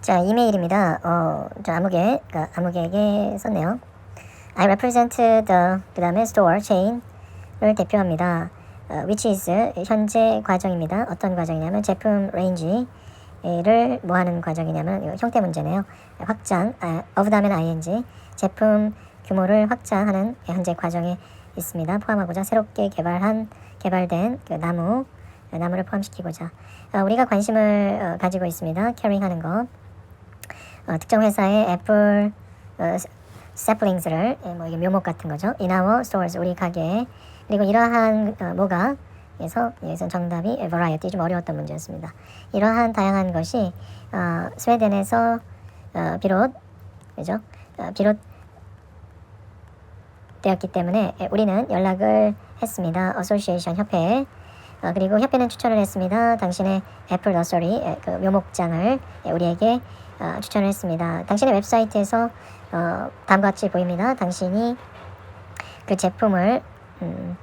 자, 이메일입니다. 어, 저 아무개, 그러니까 아무개에게 썼네요. I represent the, 그 다음에 store, chain을 대표합니다. 어, which is 현재 과정입니다. 어떤 과정이냐면 제품 레인지를 뭐 하는 과정이냐면 형태 문제네요. 확장, 아, of 다음에는 ing, 제품 규모를 확장하는 현재 과정에 있습니다. 포함하고자 새롭게 개발한, 개발된 그 나무, 나무를 포함시키고자. 어, 우리가 관심을 어, 가지고 있습니다. 캐링하는 거. 어, 특정 회사의 애플 어, 세플링스를 뭐 이게 묘목 같은 거죠. Our stores 우리 가게에 그리고 이러한 어, 뭐가 그래서 여기서 정답이 variety 좀 어려웠던 문제였습니다. 이러한 다양한 것이 어, 스웨덴에서 어, 비롯 그죠? 어, 비롯 되었기 때문에 우리는 연락을 했습니다. 어소시에이션 협회에 어, 그리고 협회는 추천을 했습니다. 당신의 애플 너서리 에, 그 묘목장을 에, 우리에게 어, 추천을 했습니다. 당신의 웹사이트에서 어, 다음과 같이 보입니다. 당신이 그 제품을 음,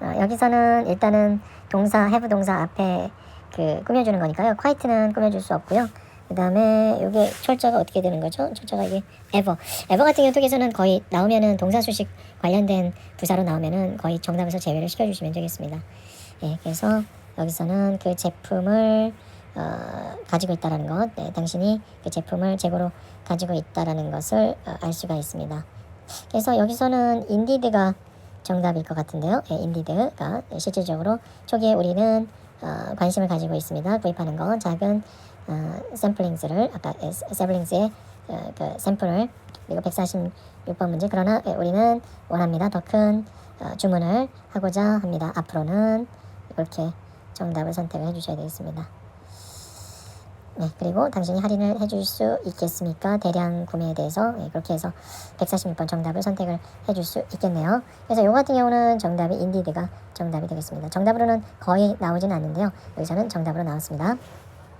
어, 여기서는 일단은 동사 have 동사 앞에 그 꾸며주는 거니까요. quiet는 꾸며줄 수 없고요. 그 다음에 이게 철자가 어떻게 되는 거죠? 철자가 이게 ever. ever 같은 경우 쪽에서는 거의 나오면은 동사 수식 관련된 부사로 나오면은 거의 정답에서 제외를 시켜주시면 되겠습니다. 예, 그래서 여기서는 그 제품을 어, 가지고 있다라는 것, 네, 당신이 그 제품을 재고로 가지고 있다라는 것을 어, 알 수가 있습니다. 그래서 여기서는 인디드가 정답일 것 같은데요. 예, 인디드가 실질적으로 초기에 우리는 어, 관심을 가지고 있습니다. 구입하는 건 작은 어, 샘플링스를 아까 예, 샘플링스의 어, 그 샘플을 그리고 146번 문제 그러나 예, 우리는 원합니다. 더큰 어, 주문을 하고자 합니다. 앞으로는 이렇게 정답을 선택을 해주셔야 되겠습니다. 네, 그리고 당신이 할인을 해줄 수 있겠습니까? 대량 구매에 대해서 네, 그렇게 해서 146번 정답을 선택을 해줄 수 있겠네요. 그래서 요 같은 경우는 정답이 인디드가 정답이 되겠습니다. 정답으로는 거의 나오지는 않는데요. 여기서는 정답으로 나왔습니다.